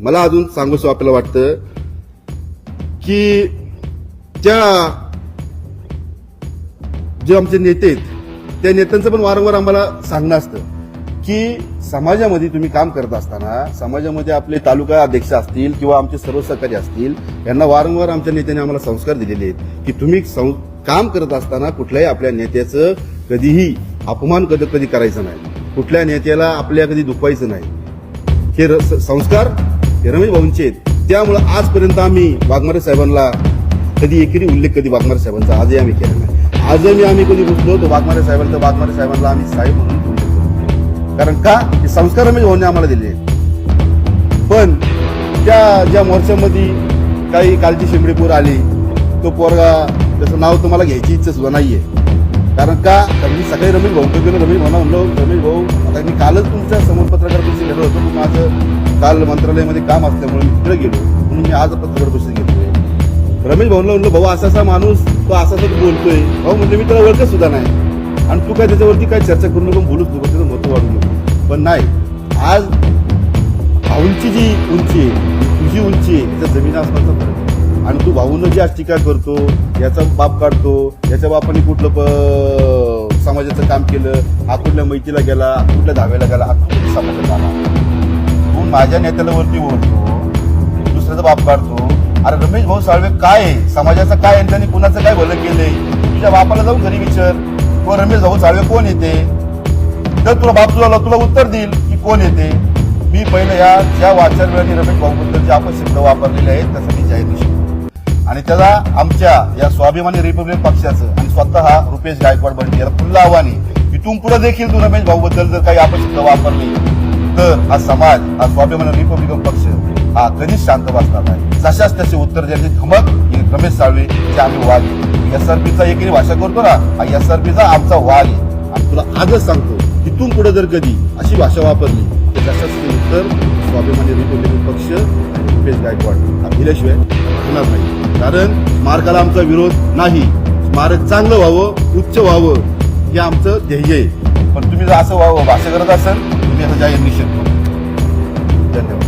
मला अजून सांगूस आपल्याला वाटतं की त्या जे आमचे नेते आहेत त्या नेत्यांचं पण वारंवार आम्हाला सांगणं असतं की समाजामध्ये तुम्ही काम करत असताना समाजामध्ये आपले तालुका अध्यक्ष असतील किंवा आमचे सर्व सहकारी असतील यांना वारंवार आमच्या नेत्याने आम्हाला संस्कार दिलेले आहेत की तुम्ही सं- काम करत असताना कुठल्याही आपल्या नेत्याचं कधीही अपमान कधी कधी करायचं नाही. कुठल्या नेत्याला आपल्या कधी दुखवायचं नाही. हे र- संस्कार हे रमेश भाऊंचे आहेत. त्यामुळं आजपर्यंत आम्ही वाघमारे साहेबांना कधी एकेरी उल्लेख कधी वाघमारे साहेबांचा आजही आम्ही केला नाही. आजही आम्ही कधी घुसलो तर वाघमारे साहेबांचा वाघमारे साहेबांना आम्ही साहेब म्हणून कारण का? हे संस्कार रमेश भाऊंनी आम्हाला दिले पण त्या ज्या मोर्चामध्ये काही कालची शिंबडीपूर आली तो पोरगा त्याचं नाव तुम्हाला घ्यायची इच्छा सुद्धा नाहीये. कारण का? मी सकाळी रमेश भाऊ गेलो रमेश भाऊ म्हणलो रमेश भाऊ कालच तुमच्यासमोर पत्रकार परिषद गेलो होतं. पण माझं काल मंत्रालयामध्ये काम असल्यामुळे मी तिकडे गेलो. म्हणून मी आज पत्रकार परिषद घेतोय रमेश भाऊला म्हणलं भाऊ असा असा माणूस तो असा असं बोलतोय. भाऊ म्हणजे मी त्याला ओळखत सुद्धा नाही. आणि तू काय त्याच्यावरती काय चर्चा करू नको बोलूच नको त्याचं महत्त्व वाढू नको. पण नाही. आज भाऊंची जी उंची आहे तुझी उंची आहे त्याचा जमीन आसमानचा फरक आणि तू भाऊनं जी आज टीका करतो याचा बाप काढतो याच्या बापाने कुठलं प- समाजाचं काम केलं हा कुठल्या मैतीला गेला हा कुठल्या गेला हा कुठल्या समाजात आला. तू माझ्या नेत्याला वरती बोलतो दुसऱ्याचा बाप काढतो. अरे रमेश भाऊ साळवे काय आहे? समाजाचं काय आहे? त्यांनी कुणाचं काय भलं केलंय? तुझ्या बापाला जाऊन घरी विचार. व रमेश भाऊ साळवे कोण येते? तर तुला बाप तुला तुला उत्तर देईल की कोण येते. मी पहिलं या ज्या वाचनवेळाने रमेश भाऊबद्दल जे आपण शब्द वापरलेले आहेत तसं मी जाहीर निषेध आणि त्याला आमच्या या स्वाभिमानी रिपब्लिक पक्षाचं आणि स्वतः रुपेश गायकवाड बंटी याला खुल्लं आव्हाने इथून पुढे देखील तू रमेश भाऊबद्दल जर काही अपशब्द वापरले तर हा समाज हा स्वाभिमानी रिपब्लिकन पक्ष हा कधीच शांत बसणार नाही. जशाच त्याचे उत्तर द्यायची धमक रमेश साळवे जे आम्ही वाद एसआरपीचा एकेरी भाषा करतो ना हा एसआरपीचा आमचा वाद आहे. आणि तुला आजच सांगतो इथून पुढे जर कधी अशी भाषा वापरली तर जशाच ते उत्तर स्वाभिमानी रिपब्लिकन पक्ष आणि रुपेश गायकवाड हा दिल्याशिवाय होणार नाही. कारण मार्गाला आमचा विरोध नाही. मार्ग चांगलं व्हावं उच्च व्हावं हे आमचं ध्येय आहे. पण तुम्ही जर असं व्हावं असं करत असाल तुम्ही असं जाहीर निश्चित धन्यवाद.